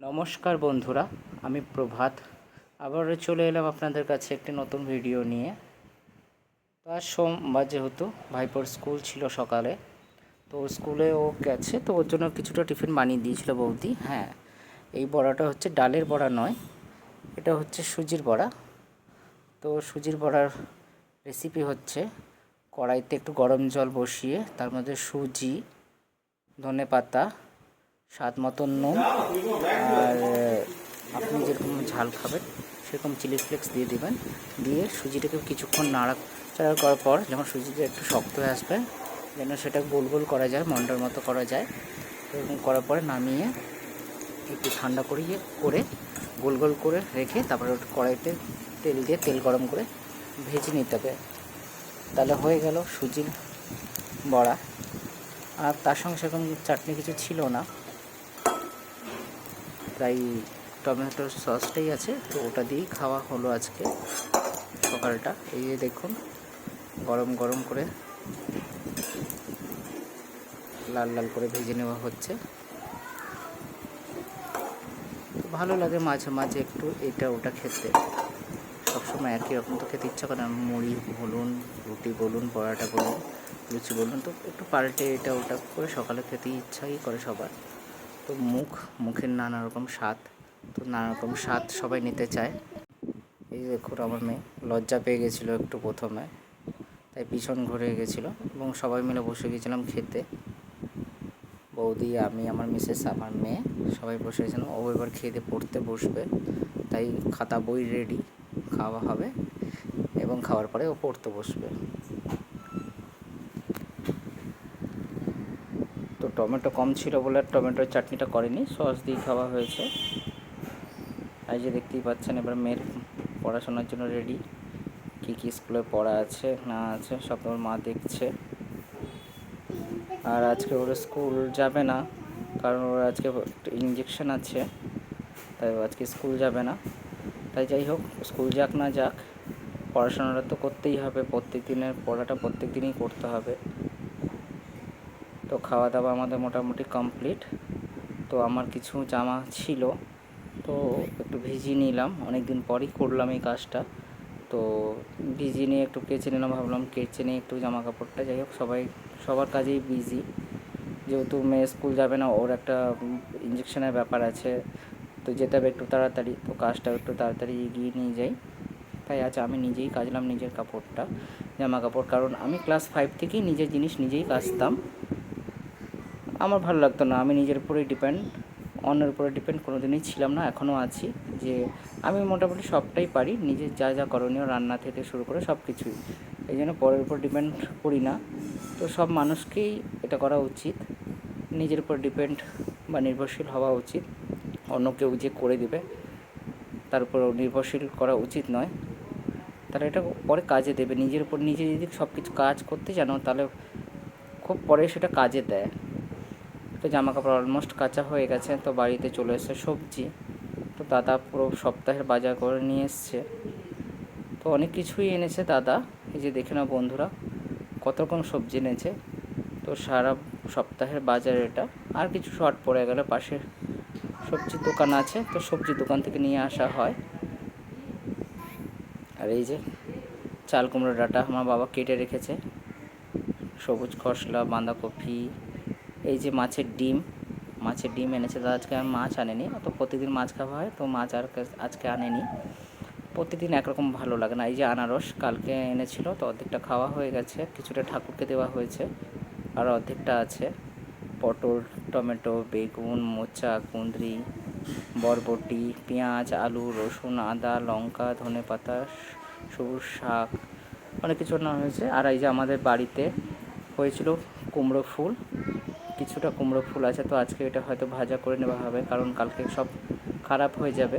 নমস্কার বন্ধুরা, আমি প্রভাত। আবারও চলে এলাম আপনাদের কাছে একটি নতুন ভিডিও নিয়ে। তো আজ সোমবার যেহেতু ভাইপোর স্কুল ছিল সকালে, তো স্কুলে ও গেছে, তো ওর জন্য কিছুটা টিফিন বানিয়ে দিয়েছিল বৌদি। হ্যাঁ এই বড়াটা হচ্ছে ডালের বড়া নয়, এটা হচ্ছে সুজির বড়া। তো সুজির বড়ার রেসিপি হচ্ছে কড়াইতে একটু গরম জল বসিয়ে, তার মধ্যে সুজি ধনে পাতা স্বাদ মতন নুন, আর আপনি যেরকম ঝাল খাবেন, সেরকম চিলি ফ্লেক্স দিয়ে দিবেন। দিয়ে সুজিটাকে কিছুক্ষণ নাড়াচাড়া করার পর যখন সুজিটা একটু শক্ত হয়ে আসবে, যেন সেটা গোল গোল করা যায়, মন্ডার মতো করা যায়, এরকম করার পরে নামিয়ে একটু ঠান্ডা করিয়ে, করে গোল গোল করে রেখে তারপরে কড়াইতে তেল দিয়ে তেল গরম করে ভেজে নিতে হবে। তাহলে হয়ে গেল সুজির বড়া। আর তার সঙ্গে সেরকম চাটনি কিছু ছিল না। তাই টমেটোর সসটাই আছে, তো ওটা দিয়েই খাওয়া হলো আজকে সকালটা। এই যে দেখুন, গরম গরম করে লাল লাল করে ভেজে নেওয়া হচ্ছে। ভালো লাগে মাঝে মাঝে একটু এটা ওটা খেতে। সবসময় একই রকম তো খেতে ইচ্ছা করে মুড়ি বলুন, রুটি বলুন, পরোটা বলুন, লুচি বলুন, তো একটু পাল্টে এটা ওটা করে সকালে খেতে ইচ্ছাই করে সবার। তো মুখ, মুখের নানা রকম স্বাদ, তো নানা রকম স্বাদ সবাই নিতে চায়। এই দেখুন আমার মেয়ে, লজ্জা পেয়ে গেছিল একটু প্রথমে, তাই পিছন ঘুরে গেছিল এবং সবাই মিলে বসে গেছিলাম খেতে। বৌদি, আমি, আমার মিসেস, আমার মেয়ে, সবাই বসে গেছিলাম। ও এবার খেতে পড়তে বসবে, তাই খাতা বই রেডি খাওয়া হবে এবং খাওয়ার পরে ও পড়তে বসবে। তো টমেটো কম ছিল বলে আর টমেটোর চাটনিটা করেনি, সস দিয়ে খাওয়া হয়েছে। এই যে দেখতেই পাচ্ছেন, এবার মেয়ের পড়াশোনার জন্য রেডি কী কী স্কুলে পড়া আছে, না আছে, সব ওর মা দেখছে। আর আজকে ওর স্কুল যাবে না, কারণ ওর আজকে ইঞ্জেকশন আছে, তাই আজকে স্কুল যাবে না। তাই যাই হোক স্কুল যাক না যাক, পড়াশোনাটা তো করতেই হবে, প্রত্যেক দিনের পড়াটা প্রত্যেক দিনই করতে হবে। তো খাওয়া দাওয়া আমাদের মোটামুটি কমপ্লিট। তো আমার কিছু জামা ছিল, তো একটু ভিজিয়ে নিলাম। অনেক দিন পরই করলাম এই কাজটা। তো ভিজিয়ে নিয়ে একটু কেচে নিলাম, ভাবলাম কেচে নিয়ে একটু জামা কাপড়টা যাই হোক সবাই, সবার কাজেই বিজি যেহেতু মেয়ে স্কুল যাবে না, ওর একটা ইঞ্জেকশনের ব্যাপার আছে। তো যেতে হবে একটু তাড়াতাড়ি, তো কাজটা একটু তাড়াতাড়ি এগিয়ে নিয়ে যাই। তাই আজ আমি নিজেই কাচলাম নিজের কাপড়টা জামা কাপড় কারণ আমি ক্লাস ফাইভ থেকেই নিজের জিনিস নিজেই কাচতাম। আমার ভালো লাগতো না। আমি নিজের উপরেই ডিপেন্ড অন্যের উপরে ডিপেন্ড কোনো দিনই ছিলাম না, এখনও আছি যে আমি মোটামুটি সবটাই পারি, নিজের যা যা করণীয়, রান্না থেকে শুরু করে সব কিছুই এই জন্য পরের উপর ডিপেন্ড করি না। তো সব মানুষকেই এটা করা উচিত। নিজের উপর ডিপেন্ড বা নির্ভরশীল হওয়া উচিত। অন্য কেউ যে করে দেবে, তার উপর নির্ভরশীল করা উচিত নয়। তাহলে এটা পরে কাজে দেবে। নিজের উপর নিজে যদি সব কিছু কাজ করতে জানো, তাহলে খুব পরে সেটা কাজে দেয়। তো জামা কাপড় অলমোস্ট কাঁচা হয়ে গেছে, তো বাড়িতে চলে এসেছে সবজি। তো দাদা পুরো সপ্তাহের বাজার করে নিয়ে এসছে। তো অনেক কিছুই এনেছে দাদা, এই যে দেখে নাও বন্ধুরা, কত রকম সবজি এনেছে। তো সারা সপ্তাহের বাজার এটা। আর কিছু শর্ট পড়ে গেলে পাশে সবজির দোকান আছে, তো সবজির দোকান থেকে নিয়ে আসা হয়। আর এই যে চাল কুমড়ো ডাঁটা আমার বাবা কেটে রেখেছে। সবুজ খসলা, বাঁধাকপি এই যে মাছের ডিম মাছের ডিম এনেছে। তো আজকে আর মাছ আনেনি তো প্রতিদিন মাছ খাওয়া হয়, তো মাছ আর আজকে আনেনি। প্রতিদিন একরকম ভালো লাগে না। এই যে আনারস কালকে এনেছিল, তো অর্ধেকটা খাওয়া হয়ে গেছে। কিছুটা ঠাকুরকে দেওয়া হয়েছে, আর অর্ধেকটা আছে। পটল, টমেটো, বেগুন, মোচা, কুঁদরি, বরবটি, পেঁয়াজ, আলু, রসুন, আদা, লঙ্কা, ধনে পাতা, সবুজ শাক, অনেক কিছু রান্না হয়েছে। আর এই যে আমাদের বাড়িতে হয়েছিল কুমড়ো ফুল। কিছুটা কুমড়ো ফুল আছে, তো আজকে এটা হয়তো ভাজা করে নেওয়া হবে, কারণ কালকে সব খারাপ হয়ে যাবে।